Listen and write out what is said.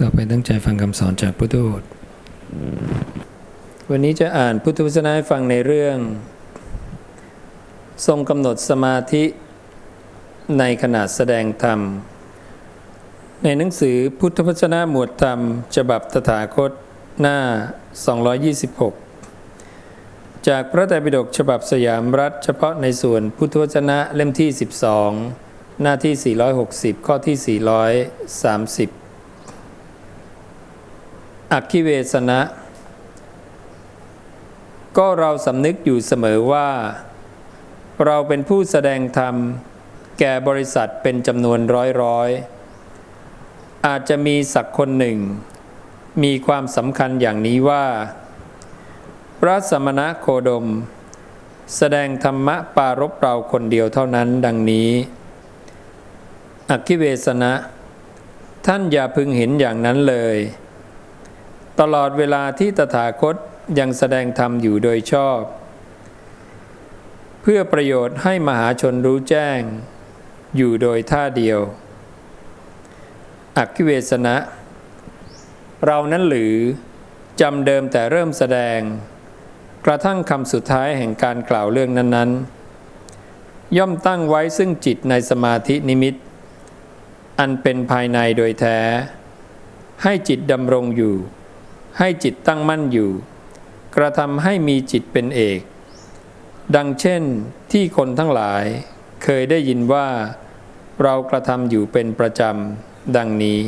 ต่อไปตั้งใจฟังคำสอนจากพุทธโอษวันนี้จะอ่านพุทธวจนะให้ฟังในเรื่อง ทรงกำหนดสมาธิในขณะแสดงธรรม ในหนังสือพุทธวจนะหมวดธรรม ฉบับตถาคตหน้า 226 จากพระไตรปิฎกฉบับสยามรัฐ เฉพาะในส่วนพุทธวจนะเล่มที่ 12 หน้าที่ 460 ข้อที่ 430 อักขิเวสนะ ก็เราสำนึกอยู่เสมอว่า เราเป็นผู้แสดงธรรม แก่บริษัทเป็นจำนวนร้อยร้อยๆอาจจะมีสักคนหนึ่ง มีความสำคัญอย่างนี้ว่า พระสมณะโคดม แสดงธรรมะปารบเราคนเดียวเท่านั้นดังนี้อักขิเวสนะ ท่านอย่าพึงเห็นอย่างนั้นเลย ตลอดเวลาที่ตถาคตยังแสดงธรรมอยู่โดยชอบ เพื่อประโยชน์ให้มหาชนรู้แจ้ง อยู่โดยท่าเดียว อักขิเวสนะ เรานั้นหรือจำเดิมแต่เริ่มแสดง กระทั่งคำสุดท้ายแห่งการกล่าวเรื่องนั้น ๆ ย่อมตั้งไว้ซึ่งจิตในสมาธินิมิต อันเป็นภายในโดยแท้ ให้จิตดำรงอยู่ ให้จิตตั้งมั่นอยู่ กระทำให้มีจิตเป็นเอก ดังเช่นที่คนทั้งหลายเคยได้ยินว่า เรากระทำอยู่เป็นประจำดังนี้